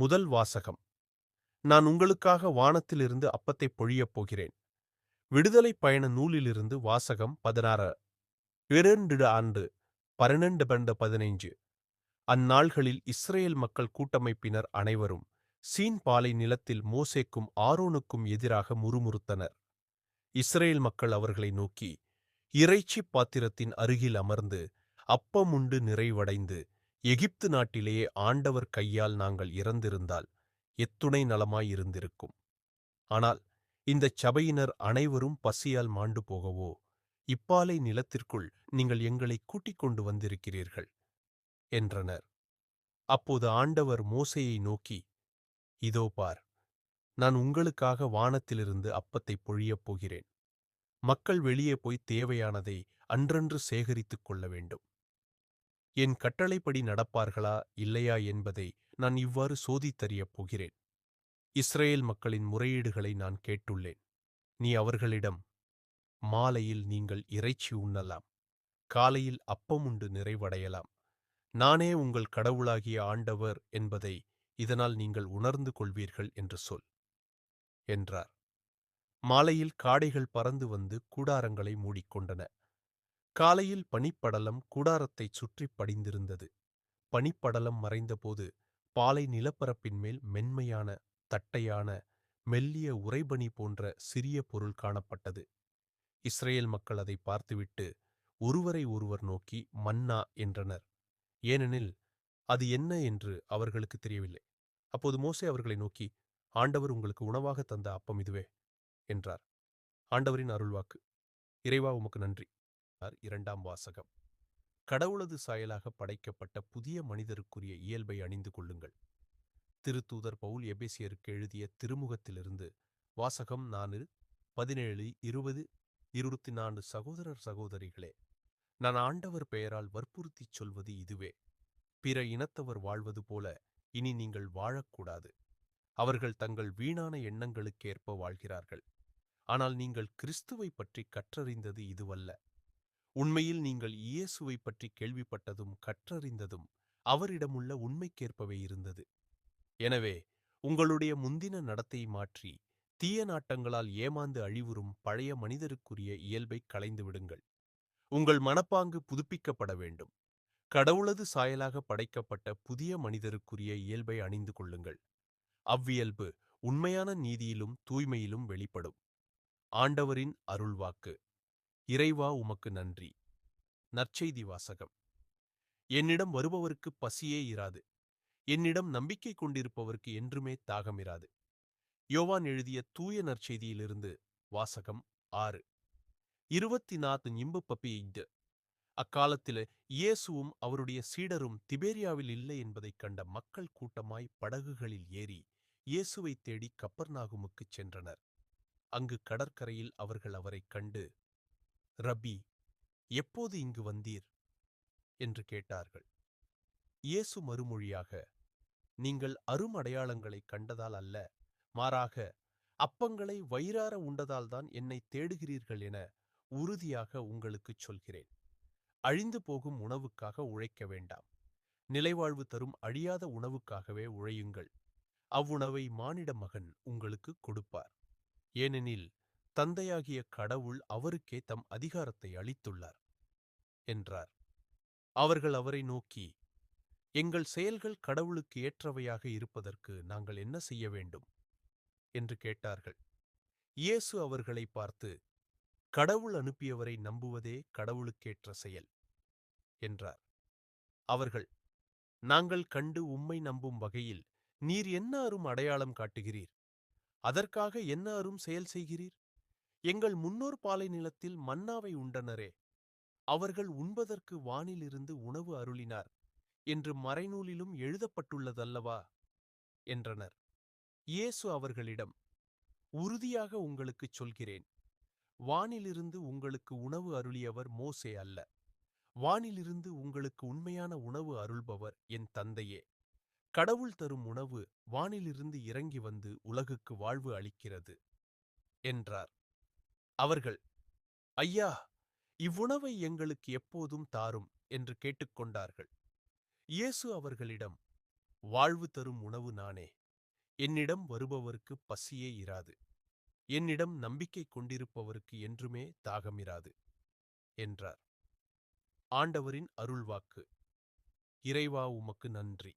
முதல் வாசகம். நான் உங்களுக்காக வானத்திலிருந்து அப்பத்தை பொழியப் போகிறேன். விடுதலை பயண நூலிலிருந்து வாசகம் பதினாறு. இரண்டு ஆண்டு பன்னெண்டு பண்டு பதினைஞ்சு. அந்நாள்களில் இஸ்ரேல் மக்கள் கூட்டமைப்பினர் அனைவரும் சீன் பாலை நிலத்தில் மோசேக்கும் ஆரோனுக்கும் எதிராக முறுமுறுத்தனர். இஸ்ரேல் மக்கள் அவர்களை நோக்கி இறைச்சி பாத்திரத்தின் அருகில் அமர்ந்து அப்பமுண்டு நிறைவடைந்து எகிப்து நாட்டிலேயே ஆண்டவர் கையால் நாங்கள் இறந்திருந்தால் எத்துணை நலமாயிருந்திருக்கும் ஆனால் இந்தச் சபையினர் அனைவரும் பசியால் மாண்டு போகவோ இப்பாலை நிலத்திற்குள் நீங்கள் எங்களை கூட்டிக் கொண்டு வந்திருக்கிறீர்கள் என்றனர். அப்போது ஆண்டவர் மோசையை நோக்கி இதோ பார் நான் உங்களுக்காக வானத்திலிருந்து அப்பத்தை பொழியப் போகிறேன். மக்கள் வெளியே போய் தேவையானதை அன்றன்று சேகரித்துக் கொள்ள வேண்டும். என் கட்டளைப்படி நடப்பார்களா இல்லையா என்பதை நான் இவ்வாறு சோதித்தறியப் போகிறேன். இஸ்ரேல் மக்களின் முறையீடுகளை நான் கேட்டுள்ளேன். நீ அவர்களிடம் மாலையில் நீங்கள் இறைச்சி உண்ணலாம். காலையில் அப்பமுண்டு நிறைவடையலாம். நானே உங்கள் கடவுளாகிய ஆண்டவர் என்பதை இதனால் நீங்கள் உணர்ந்து கொள்வீர்கள் என்று சொல் என்றார். மாலையில் காடைகள் பறந்து வந்து கூடாரங்களை மூடிக்கொண்டன. காலையில் பனிப்படலம் கூடாரத்தைச் சுற்றிப் படிந்திருந்தது. பனிப்படலம் மறைந்தபோது பாலை நிலப்பரப்பின் மேல் மென்மையான தட்டையான மெல்லிய உறைபனி போன்ற சிறிய பொருள் காணப்பட்டது. இஸ்ரேல் மக்கள் அதை பார்த்துவிட்டு ஒருவரை ஒருவர் நோக்கி மன்னா என்றனர். ஏனெனில் அது என்ன என்று அவர்களுக்கு தெரியவில்லை. அப்போது மோசே அவர்களை நோக்கி ஆண்டவர் உங்களுக்கு உணவாக தந்த அப்பம் இதுவே என்றார். ஆண்டவரின் அருள்வாக்கு. இறைவா உமக்கு நன்றி. இரண்டாம் வாசகம். கடவுளது சாயலாக படைக்கப்பட்ட புதிய மனிதருக்குரிய இயல்பை அணிந்து கொள்ளுங்கள். திருத்தூதர் பவுல் எபேசியருக்கு எழுதிய திருமுகத்திலிருந்து வாசகம் நான்கு பதினேழு இருபது இருபத்தி நான்கு சகோதரர் சகோதரிகளே நான் ஆண்டவர் பெயரால் வற்புறுத்திச் சொல்வது இதுவே. பிற இனத்தவர் வாழ்வது போல இனி நீங்கள் வாழக்கூடாது. அவர்கள் தங்கள் வீணான எண்ணங்களுக்கேற்ப வாழ்கிறார்கள். ஆனால் நீங்கள் கிறிஸ்துவை பற்றி கற்றறிந்தது இதுவல்ல. உண்மையில் நீங்கள் இயேசுவை பற்றி கேள்விப்பட்டதும் கற்றறிந்ததும் அவரிடமுள்ள உண்மைக்கேற்பவே இருந்தது. எனவே உங்களுடைய முந்தின நடத்தை மாற்றி தீய நாட்டங்களால் ஏமாந்து அழிவுறும் பழைய மனிதருக்குரிய இயல்பை களைந்து விடுங்கள். உங்கள் மனப்பாங்கு புதுப்பிக்கப்பட வேண்டும். கடவுளது சாயலாக படைக்கப்பட்ட புதிய மனிதருக்குரிய இயல்பை அணிந்து கொள்ளுங்கள். அவ்வியல்பு உண்மையான நீதியிலும் தூய்மையிலும் வெளிப்படும். ஆண்டவரின் அருள்வாக்கு. இறைவா உமக்கு நன்றி. நற்செய்தி வாசகம். என்னிடம் வருபவருக்கு பசியே இராது. என்னிடம் நம்பிக்கை கொண்டிருப்பவருக்கு என்றுமே தாகமிராது யோவான் எழுதிய தூய நற்செய்தியிலிருந்து வாசகம் ஆறு. இருபத்தி நாத்து நிம்பு பப்பி இட்டு அக்காலத்தில் இயேசுவும் அவருடைய சீடரும் திபேரியாவில் இல்லை என்பதைக் கண்ட மக்கள் கூட்டமாய் படகுகளில் ஏறி இயேசுவை தேடி கப்பர்நாகுமுக்குச் சென்றனர். அங்கு கடற்கரையில் அவர்கள் அவரைக் கண்டு ரபி எப்போது இங்கு வந்தீர்? என்று கேட்டார்கள். இயேசு மறுமொழியாக நீங்கள் அருமடையாளங்களைக் கண்டதால் அல்ல மாறாக அப்பங்களை வயிறார உண்டதால்தான் என்னை தேடுகிறீர்கள் என உறுதியாக உங்களுக்குச் சொல்கிறேன். அழிந்து போகும் உணவுக்காக உழைக்க வேண்டாம். நிலைவாழ்வு தரும் அழியாத உணவுக்காகவே உழையுங்கள். அவ்வுணவை மானிட மகன் உங்களுக்கு கொடுப்பார். ஏனெனில் தந்தையாகிய கடவுள் அவருக்கே தம் அதிகாரத்தை அளித்துள்ளார் என்றார். அவர்கள் அவரை நோக்கி எங்கள் செயல்கள் கடவுளுக்கு ஏற்றவையாக இருப்பதற்கு நாங்கள் என்ன செய்ய வேண்டும்? என்று கேட்டார்கள். இயேசு அவர்களை பார்த்து கடவுள் அனுப்பியவரை நம்புவதே கடவுளுக்கேற்ற செயல் என்றார். அவர்கள் நாங்கள் கண்டு உம்மை நம்பும் வகையில் நீர் என்ன அரும் அடையாளம் காட்டுகிறீர். அதற்காக என்ன அரும் செயல் செய்கிறீர்? எங்கள் முன்னோர் பாலை நிலத்தில் மன்னாவை உண்டனரே அவர்கள் உண்பதற்கு வானிலிருந்து உணவு அருளினார் என்று மறைநூலிலும் எழுதப்பட்டுள்ளதல்லவா? என்றனர். இயேசு அவர்களிடம் உறுதியாக உங்களுக்குச் சொல்கிறேன் வானிலிருந்து உங்களுக்கு உணவு அருளியவர் மோசே அல்ல. வானிலிருந்து உங்களுக்கு உண்மையான உணவு அருள்பவர் என் தந்தையே. கடவுள் தரும் உணவு வானிலிருந்து இறங்கி வந்து உலகுக்கு வாழ்வு அளிக்கிறது என்றார். அவர்கள் ஐயா இவ்வுணவை எங்களுக்கு எப்போதும் தாரும் என்று கேட்டுக்கொண்டார்கள் இயேசு அவர்களிடம் வாழ்வு தரும் உணவு நானே என்னிடம் வருபவருக்கு பசியே இராது என்னிடம் நம்பிக்கை கொண்டிருப்பவருக்கு என்றுமே தாகமிராது என்றார். ஆண்டவரின் அருள்வாக்கு. இறைவா உமக்கு நன்றி.